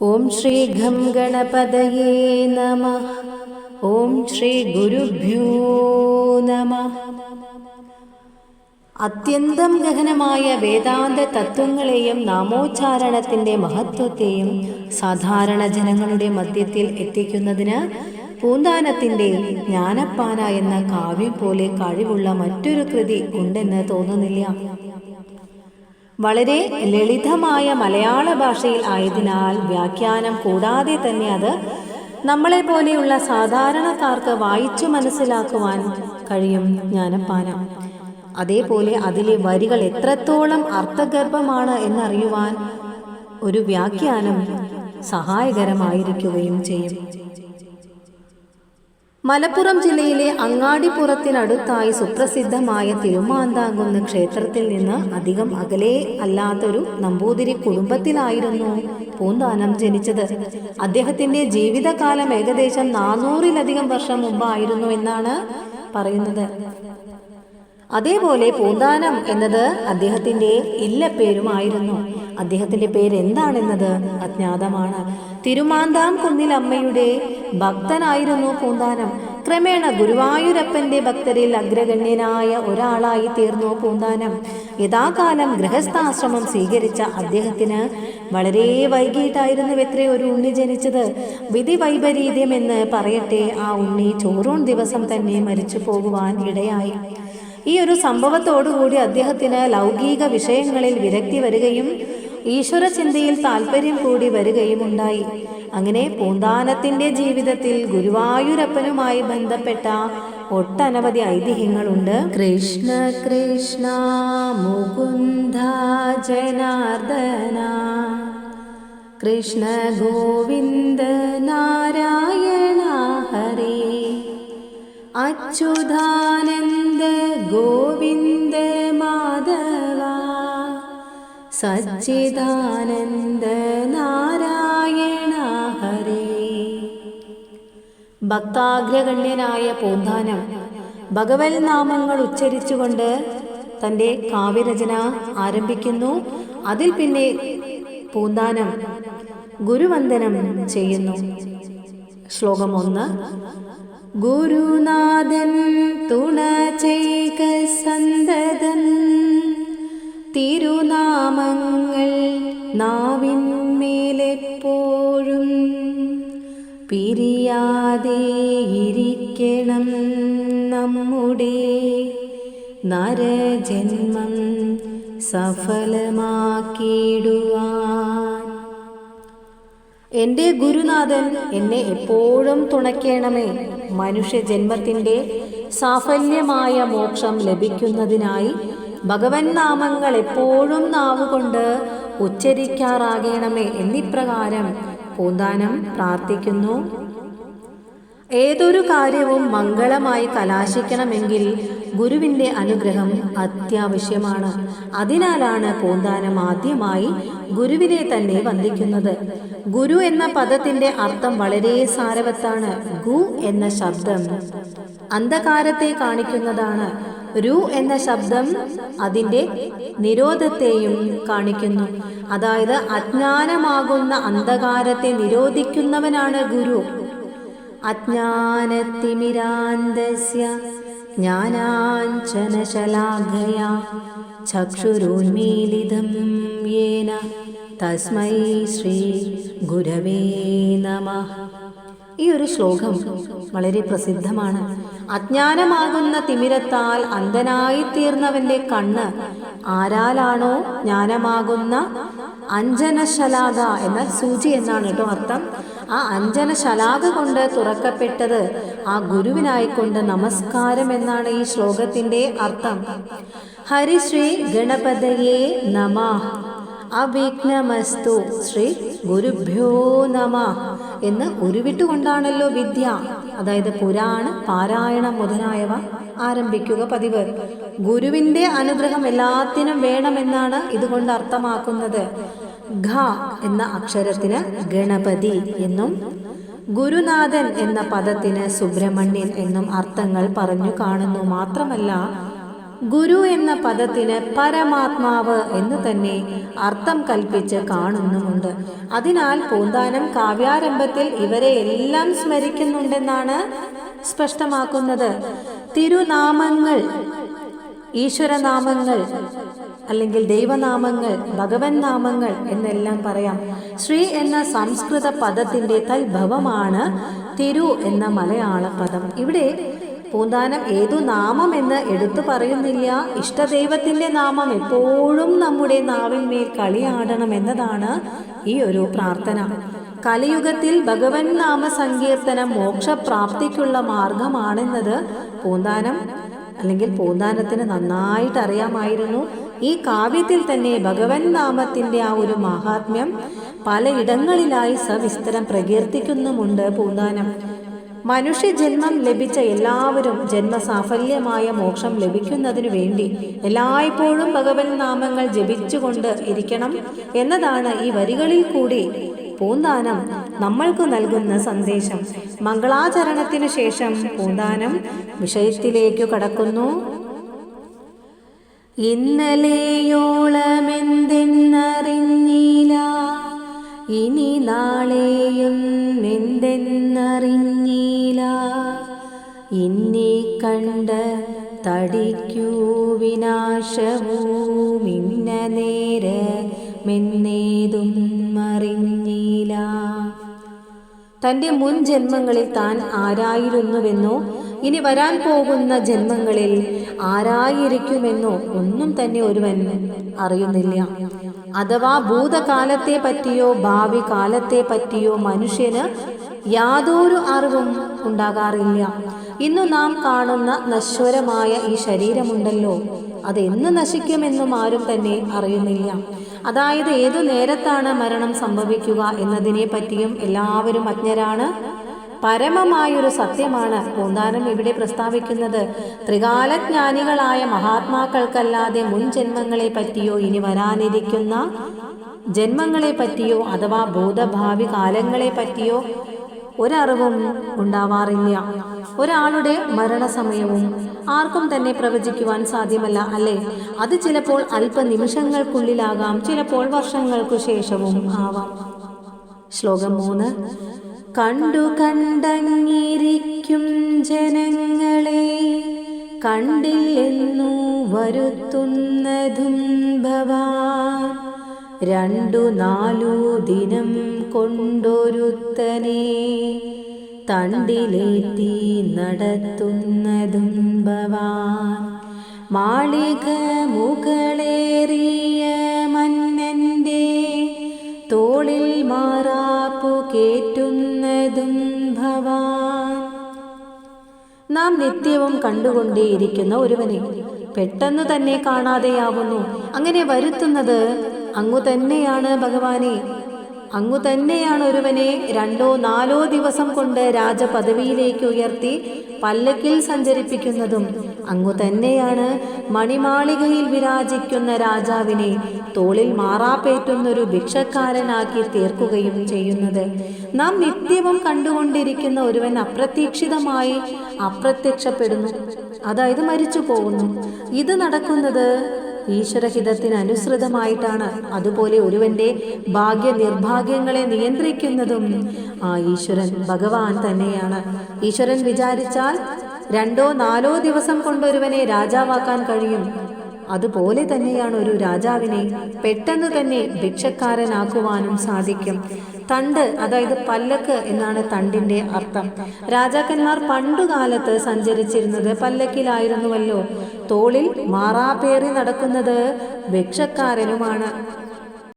ഓം ശ്രീ ഘം ഗണപതയേ നമ. ഓം ശ്രീ ഗുരുഭ്യോ നമ. അത്യന്തം ഗഹനമായ വേദാന്ത തത്വങ്ങളെയും നാമോച്ചാരണത്തിന്റെ മഹത്വത്തെയും സാധാരണ ജനങ്ങളുടെ മധ്യത്തിൽ എത്തിക്കുന്നതിന് പൂന്താനത്തിന്റെ ജ്ഞാനപ്പാന എന്ന കാവ്യം പോലെ കഴിവുള്ള മറ്റൊരു കൃതി ഉണ്ടെന്ന് തോന്നുന്നില്ല. വളരെ ലളിതമായ മലയാള ഭാഷയിൽ ആയതിനാൽ വ്യാഖ്യാനം കൂടാതെ തന്നെ അത് നമ്മളെ പോലെയുള്ള സാധാരണക്കാർക്ക് വായിച്ചു മനസ്സിലാക്കുവാൻ കഴിയും ജ്ഞാനപ്പാന. അതേപോലെ അതിലെ വരികൾ എത്രത്തോളം അർത്ഥഗർഭമാണ് എന്നറിയുവാൻ ഒരു വ്യാഖ്യാനം സഹായകരമായിരിക്കുകയും ചെയ്യും. മലപ്പുറം ജില്ലയിലെ അങ്ങാടിപ്പുറത്തിനടുത്തായി സുപ്രസിദ്ധമായ തിരുമാന്താങ്കുന്ന് ക്ഷേത്രത്തിൽ നിന്ന് അധികം അകലെ അല്ലാത്തൊരു നമ്പൂതിരി കുടുംബത്തിലായിരുന്നു പൂന്താനം ജനിച്ചത്. അദ്ദേഹത്തിന്റെ ജീവിതകാലം ഏകദേശം നാനൂറിലധികം വർഷം മുമ്പായിരുന്നു എന്നാണ് പറയുന്നത്. അതേപോലെ പൂന്താനം എന്നത് അദ്ദേഹത്തിന്റെ ഇല്ലപ്പേരുമായിരുന്നു അദ്ദേഹത്തിന്റെ പേര് എന്താണെന്നത് അജ്ഞാതമാണ്. തിരുമാന്താം കുന്നിൽ അമ്മയുടെ ഭക്തനായിരുന്നു പൂന്താനം. ക്രമേണ ഗുരുവായൂരപ്പന്റെ ഭക്തരിൽ അഗ്രഗണ്യനായ ഒരാളായി തീർന്നു പൂന്താനം. യഥാകാലം ഗൃഹസ്ഥാശ്രമം സ്വീകരിച്ച അദ്ദേഹത്തിന് വളരെ വൈകിട്ടായിരുന്നു എത്ര ഒരു ഉണ്ണി ജനിച്ചത്. വിധി വൈപരീത്യമെന്ന് പറയട്ടെ ആ ഉണ്ണി ചോറൂൺ ദിവസം തന്നെ മരിച്ചു പോകുവാൻ ഇടയായി. ഈ ഒരു സംഭവത്തോടുകൂടി അദ്ദേഹത്തിന് ലൗകിക വിഷയങ്ങളിൽ വിരക്തി വരികയും ഈശ്വര ചിന്തയിൽ താല്പര്യം കൂടി വരികയും ഉണ്ടായി. അങ്ങനെ പൂന്താനത്തിന്റെ ജീവിതത്തിൽ ഗുരുവായൂരപ്പനുമായി ബന്ധപ്പെട്ട ഒട്ടനവധി ഐതിഹ്യങ്ങളുണ്ട്. കൃഷ്ണ കൃഷ്ണ മുകുന്ദ ജനാർദന കൃഷ്ണ ഗോവിന്ദ നാരായണ ഹരേ അച്യുതാനന്ദ സച്ചിദാനന്ദ നാരായണ ഹരേ ഭക്താഗ്രഗണ്യനായ പൂന്താനം ഭഗവൽ നാമങ്ങൾ ഉച്ചരിച്ചുകൊണ്ട് തന്റെ കാവ്യരചന ആരംഭിക്കുന്നു. അതിൽ പിന്നെ പൂന്താനം ഗുരുവന്ദനം ചെയ്യുന്നു. ശ്ലോകം ഒന്ന്. ഗുരുനാഥൻ നരജന്മം സഫലമാക്കിയിടുവാൻ. എന്റെ ഗുരുനാഥൻ എന്നെ എപ്പോഴും തുണയ്ക്കണമേ. മനുഷ്യജന്മത്തിന്റെ സാഫല്യമായ മോക്ഷം ലഭിക്കുന്നതിനായി ഭഗവൻ നാമങ്ങൾ എപ്പോഴും നാവുകൊണ്ട് ഉച്ചരിക്കാറാകണമേ എന്നിപ്രകാരം പൂന്താനം പ്രാർത്ഥിക്കുന്നു. ഏതൊരു കാര്യവും മംഗളമായി കലാശിക്കണമെങ്കിൽ ഗുരുവിന്റെ അനുഗ്രഹം അത്യാവശ്യമാണ്. അതിനാലാണ് പൂന്താനം ആദ്യമായി ഗുരുവിനെ തന്നെ വന്ദിക്കുന്നത്. ഗുരു എന്ന പദത്തിന്റെ അർത്ഥം വളരെ സാരവത്താണ്. ഗു എന്ന ശബ്ദം അന്ധകാരത്തെ കാണിക്കുന്നതാണ്. രു എന്ന ശബ്ദം അതിന്റെ നിരോധത്തെയും കാണിക്കുന്നു. അതായത് അജ്ഞാനമാകുന്ന അന്ധകാരത്തെ നിരോധിക്കുന്നവനാണ് ഗുരു. അജ്ഞാനത്തിമിരാന്തസ്യ ജ്ഞാനാഞ്ചനശലാഘയ ചക്ഷുരുന്മീലിതം യേന തസ്മൈ ശ്രീ ഗുരവേ നമ. ഈ ഒരു ശ്ലോകം വളരെ പ്രസിദ്ധമാണ്. അജ്ഞാനമാകുന്ന തിമിരത്താൽ അന്ധനായിത്തീർന്നവന്റെ കണ്ണ് ആരാലാണോ ജ്ഞാനമാകുന്ന അഞ്ജനശലാക എന്ന സൂചി എന്നാണ് കേട്ടോ അർത്ഥം. ആ അഞ്ജന ശലാഖ കൊണ്ട് തുറക്കപ്പെട്ടത് ആ ഗുരുവിനായിക്കൊണ്ട് നമസ്കാരം എന്നാണ് ഈ ശ്ലോകത്തിന്റെ അർത്ഥം. ഹരിശ്രീ ഗണപതയേ നമ. അവിഘ്നമസ്തു. ശ്രീ ഗുരുഭ്യോ നമ എന്ന് ഉരുവിട്ടുകൊണ്ടാണല്ലോ വിദ്യ. അതായത് പുരാണ പാരായണം മുതലായവ ആരംഭിക്കുക പതിവ്. ഗുരുവിന്റെ അനുഗ്രഹം എല്ലാത്തിനും വേണമെന്നാണ് ഇതുകൊണ്ട് അർത്ഥമാക്കുന്നത്. ഘ എന്ന അക്ഷരത്തിന് ഗണപതി എന്നും ഗുരുനാഥൻ എന്ന പദത്തിന് സുബ്രഹ്മണ്യൻ എന്നും അർത്ഥങ്ങൾ പറഞ്ഞു കാണുന്നു. മാത്രമല്ല ഗുരു എന്ന പദത്തിന് പരമാത്മാവ് എന്ന് തന്നെ അർത്ഥം കൽപ്പിച്ച് കാണുന്നുമുണ്ട്. അതിനാൽ പൂന്താനം കാവ്യാരംഭത്തിൽ ഇവരെ എല്ലാം സ്മരിക്കുന്നുണ്ടെന്നാണ് സ്പഷ്ടമാക്കുന്നത്. തിരുനാമങ്ങൾ ഈശ്വരനാമങ്ങൾ അല്ലെങ്കിൽ ദൈവനാമങ്ങൾ ഭഗവൻ നാമങ്ങൾ എന്നെല്ലാം പറയാം. ശ്രീ എന്ന സംസ്കൃത പദത്തിന്റെ തൽഭവമാണ് തിരു എന്ന മലയാള പദം. ഇവിടെ പൂന്താനം ഏതു നാമം എന്ന് എടുത്തു പറയുന്നില്ല. ഇഷ്ടദൈവത്തിന്റെ നാമം എപ്പോഴും നമ്മുടെ നാവിന്മേൽ കളിയാടണം എന്നതാണ് ഈ ഒരു പ്രാർത്ഥന. കലിയുഗത്തിൽ ഭഗവൻ നാമ സങ്കീർത്തനം മോക്ഷപ്രാപ്തിക്കുള്ള മാർഗമാണെന്നത് പൂന്താനം അല്ലെങ്കിൽ പൂന്താനത്തിന് നന്നായിട്ട് അറിയാമായിരുന്നു ഈ കാവ്യത്തിൽ തന്നെ ഭഗവൻ നാമത്തിന്റെ ആ ഒരു മഹാത്മ്യം പലയിടങ്ങളിലായി സവിസ്തരം പ്രകീർത്തിക്കുന്നുമുണ്ട് പൂന്താനം. മനുഷ്യ ജന്മം ലഭിച്ച എല്ലാവരും ജന്മസാഫല്യമായ മോക്ഷം ലഭിക്കുന്നതിനു വേണ്ടി എല്ലായ്പ്പോഴും ഭഗവൻ നാമങ്ങൾ ജപിച്ചുകൊണ്ട് ഇരിക്കണം എന്നതാണ് ഈ വരികളിൽ കൂടി പൂന്താനം നമ്മൾക്ക് നൽകുന്ന സന്ദേശം. മംഗളാചരണത്തിനു ശേഷം പൂന്താനം വിഷയത്തിലേക്കു കടക്കുന്നു. ഇന്നലെയോളമെന്തെന്നറിഞ്ഞില്ല. ഇനി നാളെയും എന്തെന്നറിഞ്ഞില്ല. ഇന്നി കണ്ട തടിക്കൂ വിനാശവും ഇന്ന നേരെ മെന്നേതും അറിഞ്ഞില്ല. തന്റെ മുൻ ജന്മങ്ങളിൽ താൻ ആരായിരുന്നുവെന്നോ ഇനി വരാൻ പോകുന്ന ജന്മങ്ങളിൽ ആരായിരിക്കുമെന്നോ ഒന്നും തന്നെ ഒരുവൻ അറിയുന്നില്ല. അഥവാ ഭൂതകാലത്തെ പറ്റിയോ ഭാവി കാലത്തെ പറ്റിയോ മനുഷ്യന് യാതൊരു അറിവും ഉണ്ടാകാറില്ല. ഇന്നു നാം കാണുന്ന നശ്വരമായ ഈ ശരീരമുണ്ടല്ലോ. അത് എന്ന് നശിക്കുമെന്നും ആരും തന്നെ അറിയുന്നില്ല. അതായത് ഏതു നേരത്താണ് മരണം സംഭവിക്കുക എന്നതിനെ പറ്റിയും എല്ലാവരും അജ്ഞരാണ് പരമമായൊരു സത്യമാണ് പൂന്താനം ഇവിടെ പ്രസ്താവിക്കുന്നത്. ത്രികാലജ്ഞാനികളായ മഹാത്മാക്കൾക്കല്ലാതെ മുൻ ജന്മങ്ങളെ പറ്റിയോ ഇനി വരാനിരിക്കുന്ന ജന്മങ്ങളെ പറ്റിയോ അഥവാ ബോധഭാവി കാലങ്ങളെ പറ്റിയോ ഒരറിവും ഉണ്ടാവാറില്ല. ഒരാളുടെ മരണസമയവും ആർക്കും തന്നെ പ്രവചിക്കുവാൻ സാധ്യമല്ല അല്ലേ? അത് ചിലപ്പോൾ അല്പനിമിഷങ്ങൾക്കുള്ളിലാകാം ചിലപ്പോൾ വർഷങ്ങൾക്കു ശേഷവും ആവാം. ശ്ലോകം മൂന്ന്. കണ്ടു കണ്ടങ്ങിരിക്കും ജനങ്ങളെ കണ്ടില്ലെന്നു വരുത്തുന്നതും ഭവാൻ. രണ്ടു നാലു ദിനം കൊണ്ടൊരുത്തനെ തണ്ടിലേറ്റി നടത്തുന്നതും ഭവാൻ. മാളിക മുകളേറിയ നാം നിത്യവും കണ്ടുകൊണ്ടേയിരിക്കുന്ന ഒരുവനെ. പെട്ടെന്ന് തന്നെ കാണാതെയാവുന്നു. അങ്ങനെ വരുത്തുന്നത് അങ്ങു തന്നെയാണ് ഭഗവാനെ. അങ്ങു തന്നെയാണ് ഒരുവനെ രണ്ടോ നാലോ ദിവസം കൊണ്ട് രാജപദവിയിലേക്ക് ഉയർത്തി പല്ലക്കിൽ സഞ്ചരിപ്പിക്കുന്നതും അങ്ങു തന്നെയാണ് മണിമാളികയിൽ വിരാജിക്കുന്ന രാജാവിനെ തോളിൽ മാറാപ്പേറ്റുന്നൊരു ഭിക്ഷക്കാരനാക്കി തീർക്കുകയും ചെയ്യുന്നത്. നാം നിത്യവും കണ്ടുകൊണ്ടിരിക്കുന്ന ഒരുവൻ അപ്രതീക്ഷിതമായി അപ്രത്യക്ഷപ്പെടുന്നു. അതായത് മരിച്ചു പോകുന്നു ഇത് നടക്കുന്നത് ഈശ്വരഹിതത്തിന് അനുസൃതമായിട്ടാണ് അതുപോലെ ഒരുവന്റെ ഭാഗ്യ നിർഭാഗ്യങ്ങളെ നിയന്ത്രിക്കുന്നതും. ആ ഈശ്വരൻ ഭഗവാൻ തന്നെയാണ്. ഈശ്വരൻ വിചാരിച്ചാൽ രണ്ടോ നാലോ ദിവസം കൊണ്ടൊരുവനെ രാജാവാക്കാൻ കഴിയും. അതുപോലെ തന്നെയാണ് ഒരു രാജാവിനെ പെട്ടെന്ന് തന്നെ ഭിക്ഷക്കാരനാക്കുവാനും സാധിക്കും. തണ്ട് അതായത് പല്ലക്ക് എന്നാണ് തണ്ടിന്റെ അർത്ഥം. രാജാക്കന്മാർ പണ്ടുകാലത്ത് സഞ്ചരിച്ചിരുന്നത് പല്ലക്കിലായിരുന്നുവല്ലോ. തോളിൽ മാറാപ്പേറി നടക്കുന്നത് ഭിക്ഷക്കാരനുമാണ്.